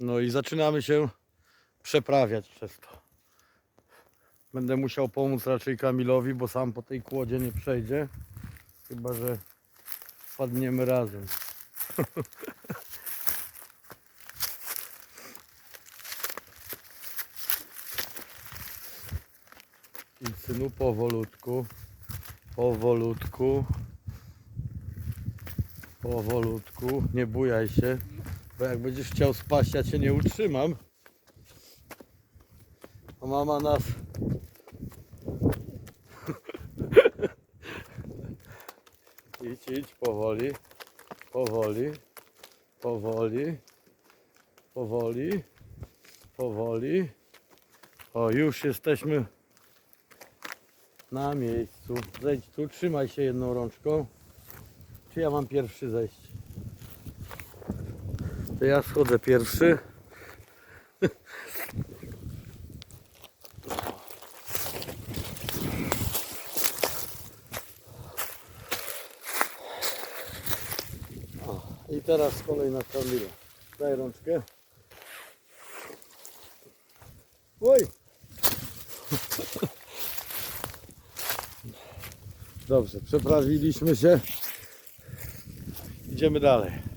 No i zaczynamy się przeprawiać przez to. Będę musiał pomóc raczej Kamilowi, bo sam po tej kłodzie nie przejdzie. Chyba, że wpadniemy razem. I synu powolutku, powolutku, powolutku, nie bujaj się, bo jak będziesz chciał spaść, ja cię nie utrzymam. A mama nas Idź, idź, powoli, powoli, powoli, powoli, powoli. O, już jesteśmy na miejscu. Zejdź tu, trzymaj się jedną rączką. Czy ja mam pierwszy zejść? To ja schodzę pierwszy. I teraz kolej na Kamila. Daj rączkę. Oj! Dobrze, przeprawiliśmy się. Idziemy dalej.